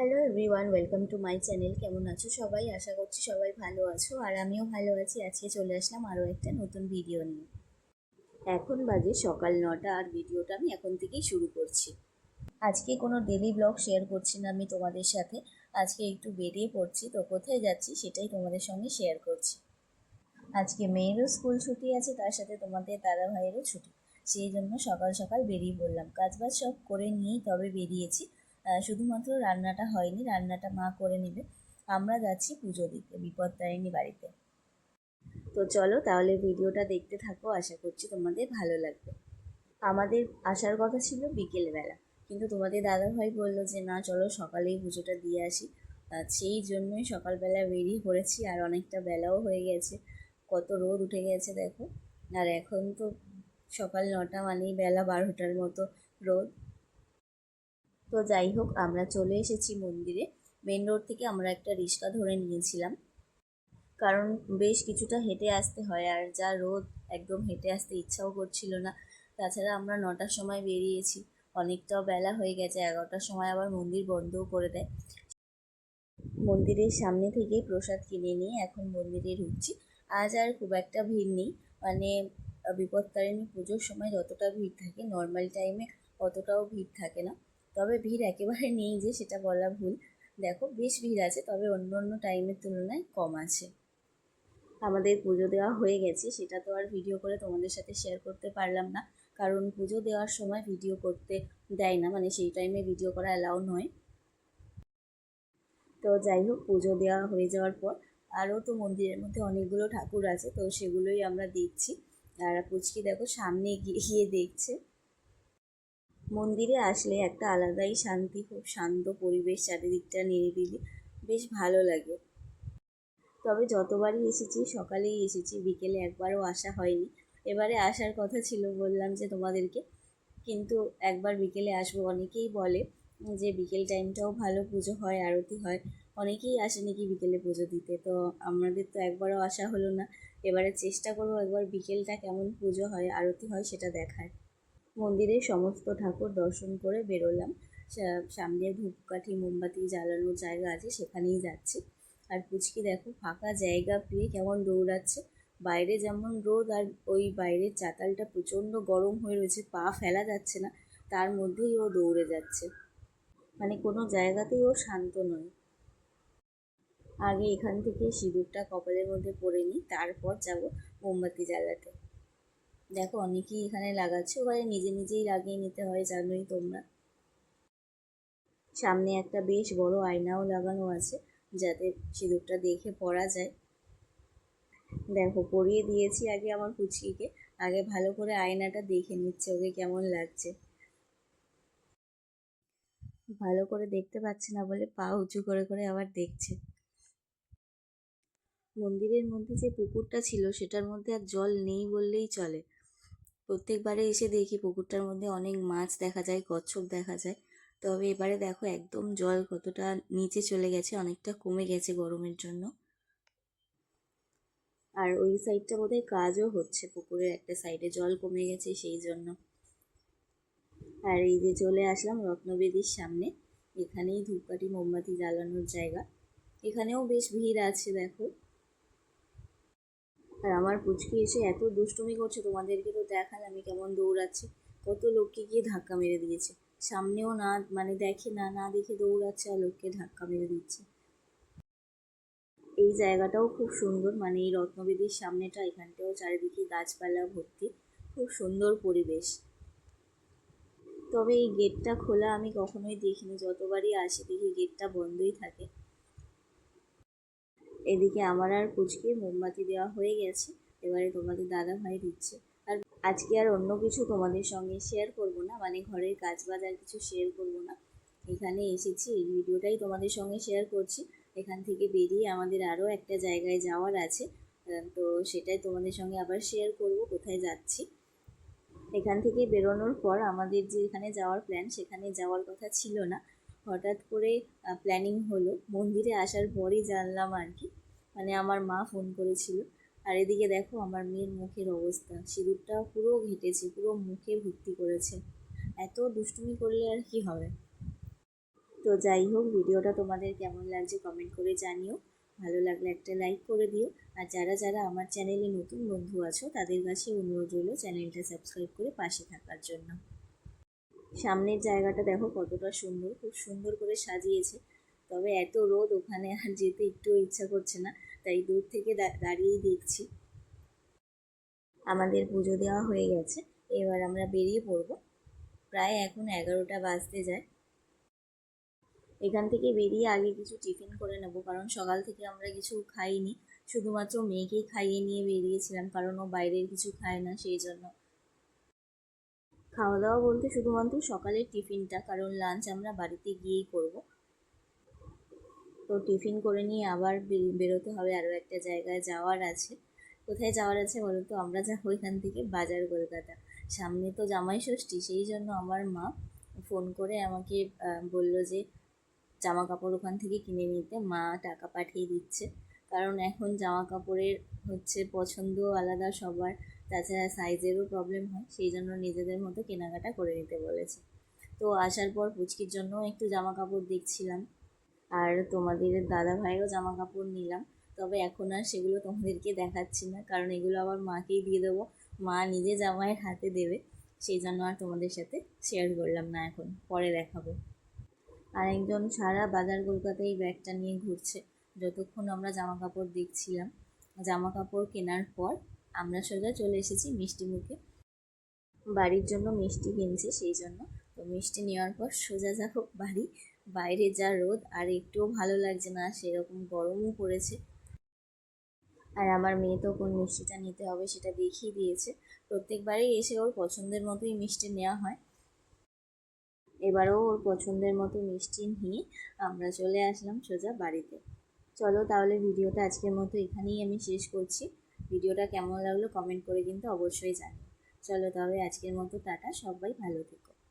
Hello everyone welcome to my channel কেমন আছো সবাই? আশা করছি সবাই ভালো আছো। আর আমিও ভালো আছি। আজকে চলে আসলাম আরও একটা নতুন ভিডিও নিয়ে। এখন বাজে সকাল নটা আর ভিডিওটা আমি এখন থেকেই শুরু করছি। আজকে কোনো ডেলি ব্লগ শেয়ার করছি না আমি তোমাদের সাথে। আজকে একটু বেরিয়ে পড়ছি। তো কোথায় যাচ্ছি সেটাই তোমাদের সঙ্গে শেয়ার করছি। আজকে মেয়েরও স্কুল ছুটি আছে, তার সাথে তোমাদের দাদা ভাইয়েরও ছুটি। সেই জন্য সকাল সকাল বেরিয়ে পড়লাম। কাজবাজ সব করে নিয়েই তবে বেরিয়েছি। শুধুমাত্র রান্নাটা হয়নি, রান্নাটা মা করে নেবে। আমরা যাচ্ছি পুজো দিতে বিপদ বিপত্তারিণী বাড়িতে। তো চলো তাহলে ভিডিওটা দেখতে থাকো, আশা করছি তোমাদের ভালো লাগবে। আমাদের আসার কথা ছিল বিকেলবেলা, কিন্তু তোমাদের দাদাভাই বলল যে, না, চলো সকালেই পুজোটা দিয়ে আসি। সেই জন্যই সকালবেলা বেরিয়ে পড়েছি, আর অনেকটা বেলাও হয়ে গেছে। কত রোদ উঠে গেছে, দেখো। আর এখন তো সকাল নটা মানেই বেলা বারোটার মতো রোদ। তো যাই হোক, আমরা চলে এসেছি মন্দিরে। মেন রোড থেকে আমরা একটা রিক্সা ধরে নিয়েছিলাম। কারণ বেশ কিছুটা হেঁটে আসতে হয় আর যা রোদ, একদম হেঁটে আসতে ইচ্ছাও করছিল না। তাছাড়া আমরা নটার সময় বেরিয়েছি। অনেকটাও বেলা হয়ে গেছে, এগারোটার সময় আবার মন্দির বন্ধও করে দেয়। মন্দিরের সামনে থেকেই প্রসাদ কিনে নিয়ে এখন মন্দিরে ঢুকছি। আজ আর খুব একটা ভিড় নেই। মানে বিপত্তারিণী পুজোর সময় যতটা ভিড় থাকে নর্মাল টাইমে অতটাও ভিড় থাকে না। তবে ভিড় একেবারে নেই যে সেটা বলা ভুল। দেখো, বেশ ভিড় আছে, তবে অন্য অন্য টাইমের তুলনায় কম আছে। আমাদের পুজো দেওয়া হয়ে গেছে, সেটা তো আর ভিডিও করে তোমাদের সাথে শেয়ার করতে পারলাম না। কারণ পুজো দেওয়ার সময় ভিডিও করতে দেয় না মানে সেই টাইমে ভিডিও করা অ্যালাউ নয়। তো যাই হোক, পুজো দেওয়া হয়ে যাওয়ার পর আরও তো মন্দিরের মধ্যে অনেকগুলো ঠাকুর আছে, তো সেগুলোই আমরা দেখছি। আর পুচকি দেখো, সামনে গিয়ে দেখছে। মন্দিরে আসলে একটা আলাদাই শান্তি, খুব শান্ত পরিবেশ চারিদিকটা নিরিবিলি, বেশ ভালো লাগে। তবে যতবারই এসেছি, সকালেই এসেছি, বিকেলে একবারও আসা হয়নি। এবারে আসার কথা ছিল বললাম যে তোমাদেরকে, কিন্তু একবার বিকেলে আসব। অনেকেই বলে যে বিকেল টাইমটাও ভালো পুজো হয়, আরতি হয়। অনেকেই আসে নাকি বিকেলে পুজো দিতে। তো আমাদের তো একবারও আসা হলো না। এবারে চেষ্টা করব একবার বিকেলটা কেমন পুজো হয়, আরতি হয় সেটা দেখার। মন্দিরের সমস্ত ঠাকুর দর্শন করে বেরোলাম। সামনে ধূপকাঠি, মোমবাতি জ্বালানোর জায়গা আছে, সেখানেই যাচ্ছি। আর পুচকি দেখো, ফাঁকা জায়গা পেয়ে কেমন দৌড়াচ্ছে। বাইরে যেমন রোদ, আর ওই বাইরের চাতালটা প্রচণ্ড গরম হয়ে রয়েছে, পা ফেলা যাচ্ছে না, তার মধ্যেই ও দৌড়ে যাচ্ছে। মানে কোনো জায়গাতেই ও শান্ত নয়। আগে এখান থেকে সিঁদুরটা কপালের মধ্যে পরে নিই, তারপর যাব মোমবাতি জ্বালাতে। দেখো, অনেকেই এখানে লাগাচ্ছে, ওখানে নিজে নিজেই লাগিয়ে নিতে হয়, জানোই তোমরা। সামনে একটা বেশ বড় আয়নাও লাগানো আছে, যাতে সিঁদুরটা দেখে পরা যায়। দেখো, পরিয়ে দিয়েছি আগে আমার কুচিকে আগে ভালো করে আয়নাটা দেখে নিচ্ছে, ওকে কেমন লাগছে। ভালো করে দেখতে পাচ্ছে না বলে পা উঁচু করে করে আবার দেখছে। মন্দিরের মধ্যে যে পুকুরটা ছিল, সেটার মধ্যে আর জল নেই বললেই চলে। প্রত্যেকবারে এসে দেখি পুকুরটার মধ্যে অনেক মাছ দেখা যায় কচ্ছপ দেখা যায়। তবে এবারে দেখো একদম জল কতটা নিচে চলে গেছে, অনেকটা কমে গেছে গরমের জন্য। আর ওই সাইডটা বোধহয় কাজও হচ্ছে, পুকুরের একটা সাইডে জল কমে গেছে সেই জন্য। আর এই যে চলে আসলাম রত্নবেদীর সামনে, এখানেই ধূপকাঠি, মোমবাতি জ্বালানোর জায়গা। এখানেও বেশ ভিড় আছে, দেখো। আর আমার পুচকি এসে এত দুষ্টুমি করছে, তোমাদেরকে তো দেখালামই কেমন দৌড়াচ্ছি। কত লোককে গিয়ে ধাক্কা মেরে দিয়েছে। সামনেও না মানে দেখে না না দেখে দৌড়াচ্ছে আর লোককে ধাক্কা মেরে দিচ্ছে। এই জায়গাটাও খুব সুন্দর মানে এই রত্নবেদীর সামনেটা, এখানটাও চারিদিকে গাছপালা ভর্তি, খুব সুন্দর পরিবেশ। তবে এই গেটটা খোলা আমি কখনোই দেখিনি, যতবারই আসি দেখি গেটটা বন্ধই থাকে। এদিকে আমার আর পুচকে মোমবাতি দেওয়া হয়ে গেছে, এবারে তোমাদের দাদা ভাই দিচ্ছে। আর আজকে আর অন্য কিছু তোমাদের সঙ্গে শেয়ার করব না মানে ঘরের কাজ বাজ আর কিছু শেয়ার করব না। এখানে এসেছি, এই ভিডিওটাই তোমাদের সঙ্গে শেয়ার করছি। এখান থেকে বেরিয়ে আমাদের আরও একটা জায়গায় যাওয়ার আছে তো সেটাই তোমাদের সঙ্গে আবার শেয়ার করব, কোথায় যাচ্ছি। এখান থেকে বেরোনোর পর আমাদের যে এখানে যাওয়ার প্ল্যান সেখানে যাওয়ার কথা ছিল না। হঠাৎ করে প্ল্যানিং হলো। মন্দিরে আসার পরই জানলাম আর কি। মানে আমার মা ফোন করেছিল। আর এদিকে দেখো, আমার মেয়ের মুখের অবস্থা। সিঁদুরটা পুরো ঘেটেছে, পুরো মুখে ভর্তি করেছে। এত দুষ্টুমি করলে আর কি হবে? তো যাই হোক, ভিডিওটা তোমাদের কেমন লাগছে কমেন্ট করে জানিও। ভালো লাগলে একটা লাইক করে দিও। আর যারা যারা আমার চ্যানেলে নতুন বন্ধু আছো, তাদের কাছে অনুরোধ রইল চ্যানেলটা সাবস্ক্রাইব করে পাশে থাকার জন্য। সামনের জায়গাটা দেখো কতটা সুন্দর, খুব সুন্দর করে সাজিয়েছে। তবে এত রোদ ওখানে আর যেতে একটু ইচ্ছা করছে না, তাই দূর থেকে দাঁড়িয়েই দেখছি। আমাদের পুজো দেওয়া হয়ে গেছে, এবার আমরা বেরিয়ে পড়ব। প্রায় এখন এগারোটা বাজতে যায়। এখান থেকে বেরিয়ে আগে কিছু টিফিন করে নেব, কারণ সকাল থেকে আমরা কিছু খাইনি। শুধুমাত্র মেয়েকেই খাইয়ে নিয়ে বেরিয়েছিলাম, কারণ ও বাইরের কিছু খায় না, সেই জন্য। খাওয়া দাওয়া বলতে শুধুমাত্র সকালের টিফিনটা, কারণ লাঞ্চ আমরা বাড়িতে গিয়েই করব। তো টিফিন করে নিয়ে আবার বেরোতে হবে আরও একটা জায়গায় যাওয়ার আছে। কোথায় যাওয়ার আছে বলো তো আমরা যাব এখান থেকে বাজার কলকাতা। সামনে তো জামাই ষষ্ঠী, সেই জন্য আমার মা ফোন করে আমাকে বলল যে জামা কাপড় ওখান থেকে কিনে নিতে। মা টাকা পাঠিয়ে দিচ্ছে। কারণ এখন জামা কাপড়ের হচ্ছে পছন্দ আলাদা সবার। তাছাড়া সাইজেরও প্রবলেম হয় সেই জন্য নিজেদের মতো কেনাকাটা করে নিতে বলেছে। তো আসার পর পুচকির জন্য একটু জামা কাপড় দেখছিলাম, আর তোমাদের দাদা ভাইও জামা কাপড় নিলাম। তবে এখন আর সেগুলো তোমাদেরকে দেখাচ্ছি না, কারণ এগুলো আবার মাকেই দিয়ে দেবো। মা নিজে জামাইয়ের হাতে দেবে সেই জন্য আর তোমাদের সাথে শেয়ার করলাম না এখন, পরে দেখাবো। আর একজন সারা বাজার কলকাতায় ব্যাগটা নিয়ে ঘুরছে। যতক্ষণ আমরা জামা কাপড় দেখছিলাম জামা কাপড় কেনার পর আমরা সোজা চলে এসেছি মিষ্টি মুখে। বাড়ির জন্য মিষ্টি কিনছে সেই জন্য। তো মিষ্টি নেওয়ার পর সোজা যাব বাড়ি। বাইরে যা রোদ, আর একটুও ভালো লাগছে না, সেরকম গরমও পড়েছে। আর আমার মেয়ে তো কোন মিষ্টিটা নিতে হবে সেটা দেখিয়ে দিয়েছে। প্রত্যেকবারই এসে ওর পছন্দের মতোই মিষ্টি নেওয়া হয়। এবারেও ওর পছন্দের মতো মিষ্টি নিয়ে আমরা চলে আসলাম সোজা বাড়িতে। চলো তাহলে ভিডিওটা আজকের মতো এখানেই আমি শেষ করছি। ভিডিওটা কেমন লাগল কমেন্ট করে কিন্তু অবশ্যই জানি চলো তবে আজকের মতো টাটা, সবাই ভালো থেকো।